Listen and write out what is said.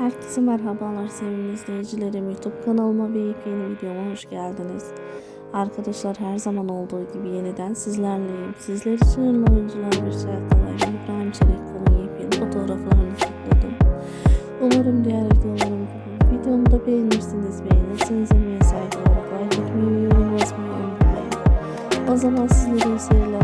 Herkese merhabalar sevgili izleyicilerim. YouTube kanalıma ve yepyeni videoma hoş geldiniz. Arkadaşlar her zaman olduğu gibi yeniden sizlerleyim. Sizler için ünlü oyuncular bir şey Kalay ve İbrahim Çelikkol'un yepyeni fotoğraflarını topladım. Umarım diğer videolarım gibi videomu da beğenirsiniz. Beğenirseniz emeğe saygı olarak like etmeyi ve yorum yazmayı unutmayın. O zaman sizlere iyi seyirler